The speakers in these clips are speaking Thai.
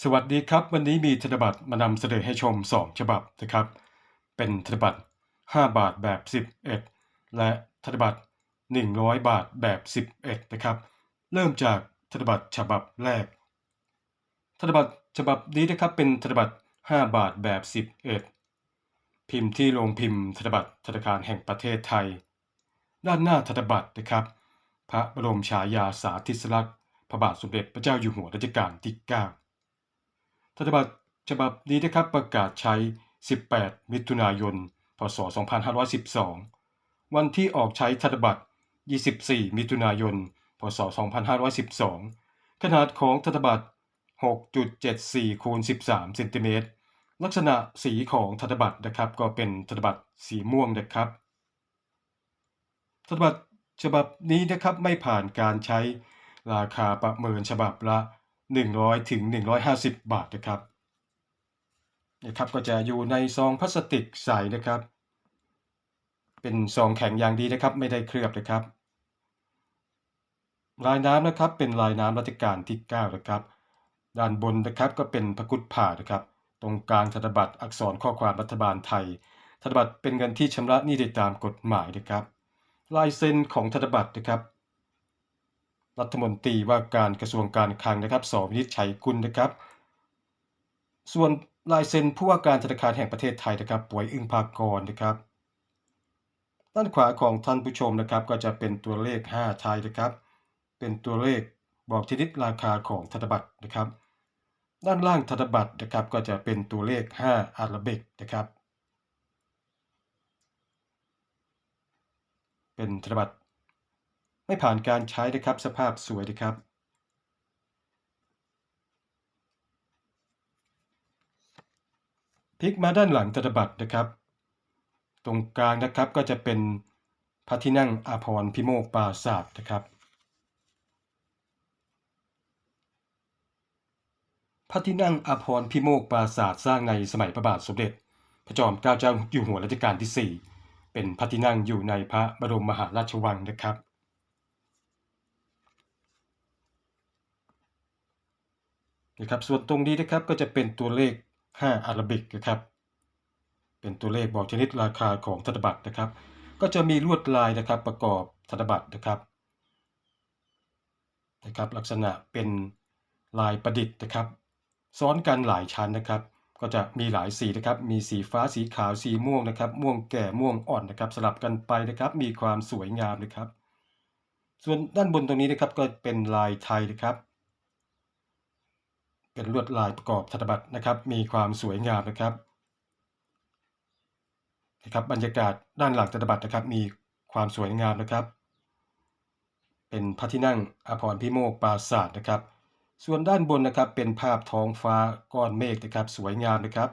สวัสดีครับ วันนี้มีธนบัตรมานำเสนอให้ชม 2 ฉบับนะครับ เป็นธนบัตร 5 บาทแบบ 11 และธนบัตร 100 บาทแบบ 11 นะครับ เริ่มจากธนบัตรฉบับแรก ธนบัตรฉบับนี้นะครับเป็นธนบัตร 5 บาทแบบ 11 พิมพ์ที่โรงพิมพ์ธนบัตรธนาคารแห่งประเทศไทย ด้านหน้าธนบัตรนะครับ พระบรมฉายาสาธิสลักษณ์พระบาทสมเด็จพระเจ้าอยู่หัวรัชกาลที่ 9 ธนบัตรฉบับนี้นะครับประกาศใช้ 18 มิถุนายน พศ 2512 วันที่ออกใช้ธนบัตร 24 มิถุนายน พศ 2512 ขนาดของธนบัตร 6.74 คูณ 13 เซนติเมตร ลักษณะสีของธนบัตรนะครับ ก็เป็นธนบัตรสีม่วงนะครับ ธนบัตรฉบับนี้นะครับไม่ผ่านการใช้ราคาประเมินฉบับละ 100ถึง150 บาทนะครับนะครับก็จะอยู่ในซองพลาสติกใสนะครับ เป็นซองแข็งอย่างดีนะครับ ไม่ได้เคลือบนะครับลายน้ำนะครับเป็นลายน้ำรัชกาลที่9นะครับ ด้านบนนะครับก็เป็นพระกุฏผ่านะครับ ตรงกลางธนบัตรอักษรข้อความรัฐบาลไทย ธนบัตรเป็นเงินที่ชำระหนี้ได้ตามกฎหมายนะครับ ลายเซ็นของธนบัตรนะครับ รัฐมนตรีว่าการกระทรวงการคลังนะครับสวินิจฉัยกุลนะครับ ส่วนลายเซ็นผู้ว่าการธนาคารแห่งประเทศไทยนะครับป่วยอึ้งภากรนะครับ ด้านขวาของท่านผู้ชมนะครับก็จะเป็นตัวเลข 5 ไทยนะครับ เป็นตัวเลขบอกชนิดราคาของธนบัตรนะครับ ด้านล่างธนบัตรนะครับก็จะเป็นตัวเลข 5 อาราบิกนะครับ เป็นธนบัตร ไม่ผ่านการใช้นะครับ สภาพสวยนะครับ พลิกมาด้านหลังธนบัตรนะครับ ตรงกลางนะครับก็จะเป็นพระที่นั่งอาภรพิโมกปราศาสตร์นะครับพระที่นั่งอาภรพิโมกปราศาสตร์สร้างในสมัยพระบาทสมเด็จ พระจอมเกล้าเจ้าอยู่หัวรัชกาลที่ 4 เป็นพระที่นั่งอยู่ในพระบรมมหาราชวังนะครับ นะครับส่วนตรงนี้นะครับก็จะเป็นตัวเลข 5 อาราบิกนะครับ เป็นตัวเลขบอกชนิดราคาของธนบัตรนะครับ ก็จะมีลวดลายนะครับประกอบธนบัตรนะครับนะครับ ลักษณะเป็นลายประดิษฐ์นะครับ ซ้อนกันหลายชั้นนะครับ ก็จะมีหลายสีนะครับ มีสีฟ้าสีขาวสีม่วงนะครับ ม่วงแก่ม่วงอ่อนนะครับ สลับกันไปนะครับ มีความสวยงามนะครับ ส่วนด้านบนตรงนี้นะครับก็เป็นลายไทยนะครับ เป็นลวดลายประกอบธนบัตรนะครับ มีความสวยงามนะครับนะครับบรรยากาศด้านหลังธนบัตรนะครับ มีความสวยงามนะครับ เป็นพระที่นั่งอภรพิโมกปราศาสตร์นะครับ ส่วนด้านบนนะครับเป็นภาพท้องฟ้าก้อนเมฆนะครับ สวยงามนะครับ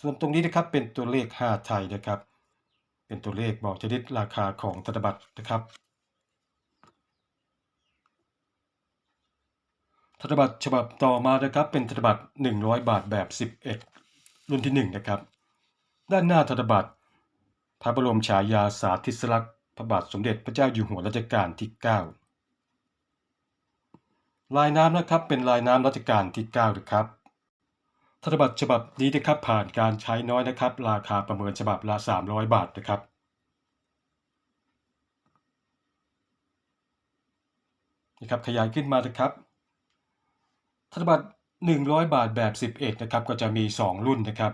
ส่วนตรงนี้นะครับเป็นตัวเลข 5 ไทยนะครับ เป็นตัวเลขบอกชนิดราคาของธนบัตรนะครับ ธนบัตรฉบับต่อมานะครับเป็นธนบัตร100 บาทแบบ 11 รุ่นที่1นะครับด้านหน้าธนบัตรพระบรมฉายาสาธิสลักษณ์พระบาทสมเด็จพระเจ้าอยู่หัวรัชกาลที่ 9 ลายน้ำนะครับเป็นลายน้ำรัชกาลที่9นะครับธนบัตรฉบับนี้นะครับผ่านการใช้น้อยนะครับ ราคาประเมินฉบับละ 300 บาทนะครับนะครับขยายขึ้นมานะครับ ธนบัตร100 บาทแบบ 11นะครับก็จะมี 2 รุ่นนะครับ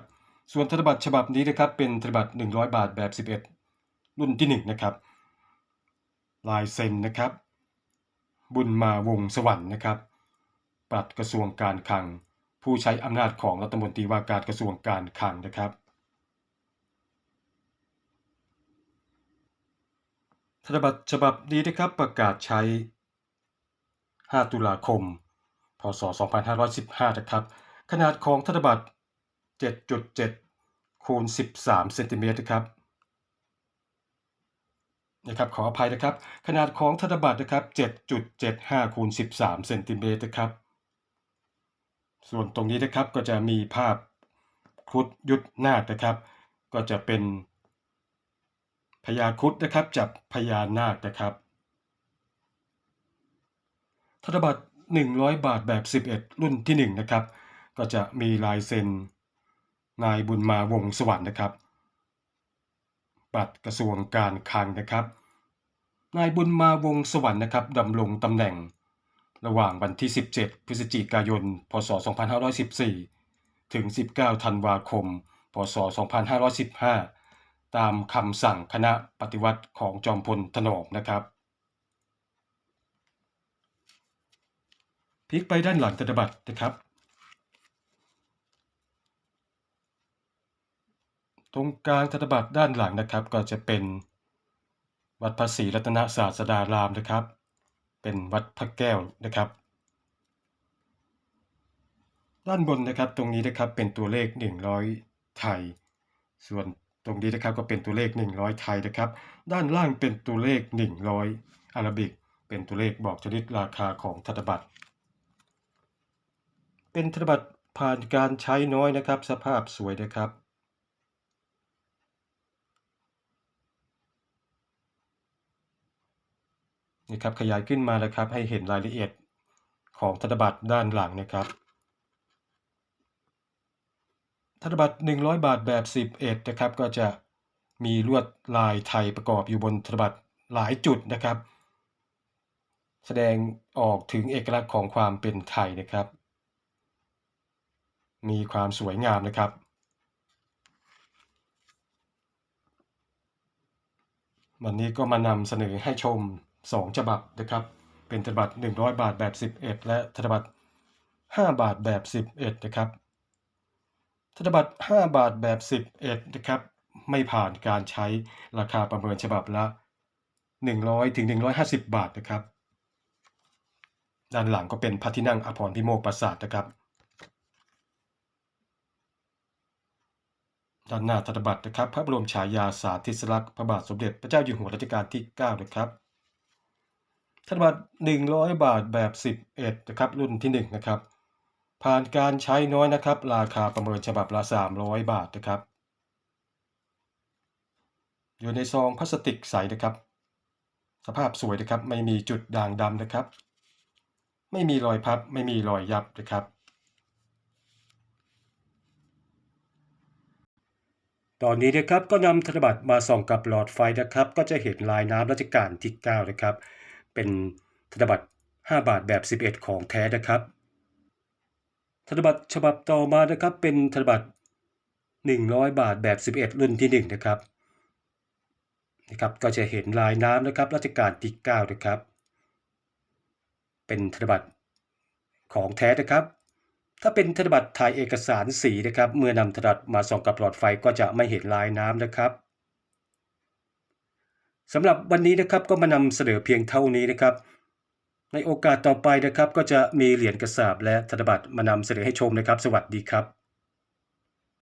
ส่วนธนบัตรฉบับนี้นะครับเป็นธนบัตร100 บาทแบบ 11 รุ่นที่ 1 นะครับ ลายเซ็นนะครับ บุญมาวงสวรรค์นะครับ ปลัดกระทรวงการคลัง ผู้ใช้อำนาจของรัฐมนตรีว่าการกระทรวงการคลังนะครับ ธนบัตรฉบับนี้นะครับประกาศใช้ 5 ตุลาคม ศ 2515 นะครับ ขนาดของธนบัตร 7.7 คูณ 13 เซนติเมตรนะครับนะครับขออภัยนะครับ ขนาดของธนบัตรนะครับ 7.75 คูณ 13 เซนติเมตรนะครับ ส่วนตรงนี้นะครับก็จะมีภาพครุฑยุทธนาคนะครับ ก็จะเป็นพญาครุฑนะครับจับพญานาคนะครับ ธนบัตร 100 บาทแบบ 11 รุ่นที่ 1 นะครับ ก็จะมีลายเซ็นนายบุญมาวงสวรรค์นะครับ บัตรกระทรวงการคลังนะครับ นายบุญมาวงสวรรค์นะครับดำรงตำแหน่ง ระหว่างวันที่ 17 พฤศจิกายน พศ 2514 ถึง 19 ธันวาคม พศ 2515 ตามคำสั่งคณะปฏิวัติของจอมพลถนอมนะครับ พลิกไปด้านหลังธนบัตรนะครับ ตรงกลางธนบัตรด้านหลังนะครับ ก็จะเป็นวัดพระศรีรัตนศาสดารามนะครับ เป็นวัดพระแก้วนะครับ ด้านบนนะครับตรงนี้นะครับเป็นตัวเลข 100 ไทย ส่วนตรงนี้นะครับก็เป็นตัวเลข 100 ไทยนะครับ ด้านล่างเป็นตัวเลข 100 อาราบิก เป็นตัวเลขบอกชนิดราคาของธนบัตร เป็นธนบัตรผ่านการใช้น้อยนะครับ สภาพสวยนะครับ นี่ครับขยายขึ้นมานะครับ ให้เห็นรายละเอียดของธนบัตรด้านหลังนะครับธนบัตร100 บาทแบบ 11 นะครับ ก็จะมีลวดลายไทยประกอบอยู่บนธนบัตรหลายจุดนะครับ แสดงออกถึงเอกลักษณ์ของความเป็นไทยนะครับ มีความสวยงามนะครับ วันนี้ก็มานำเสนอให้ชม 2 ฉบับนะครับ เป็นธนบัตร100 บาทแบบ 11 และธนบัตร5 บาทแบบ 11 นะครับ ธนบัตร5บาทแบบ 11 นะครับ ไม่ผ่านการใช้ราคาประเมินฉบับละ 100ถึง150 บาทนะครับ ด้านหลังก็เป็นพระที่นั่งอภรพิโมกปราสาทนะครับ ด้านหน้าธนบัตรนะครับ พระบรมฉายาสาธิสลักษณ์พระบาทสมเด็จพระเจ้าอยู่หัวรัชกาลที่9นะครับธนบัตร100 บาทแบบ 11นะครับรุ่นที่ 1 นะครับ ผ่านการใช้น้อยนะครับ ราคาประเมินฉบับละ 300 บาทนะครับ อยู่ในซองพลาสติกใสนะครับ สภาพสวยนะครับ ไม่มีจุดด่างดำนะครับ ไม่มีรอยพับ ไม่มีรอยยับนะครับ ตอนนี้นะครับก็นำธนบัตรมาส่องกับหลอดไฟนะครับ ก็จะเห็นลายน้ำรัชกาลที่ 9 นะครับ เป็นธนบัตร 5 บาทแบบ 11 ของแท้นะครับ ธนบัตรฉบับต่อมานะครับ เป็นธนบัตร 100 บาทแบบ 11 รุ่นที่ 1 นะครับนะครับ ก็จะเห็นลายน้ำนะครับรัชกาลที่ 9 นะครับ เป็นธนบัตรของแท้นะครับ ถ้าเป็นธนบัตรถ่ายเอกสารสีนะครับ เมื่อนำธนบัตรมาส่องกับหลอดไฟก็จะไม่เห็นลายน้ำนะครับสำหรับวันนี้นะครับก็มานำเสนอเพียงเท่านี้นะครับ ในโอกาสต่อไปนะครับ ก็จะมีเหรียญกระสาบและธนบัตรมานำเสนอให้ชมนะครับ สวัสดีครับ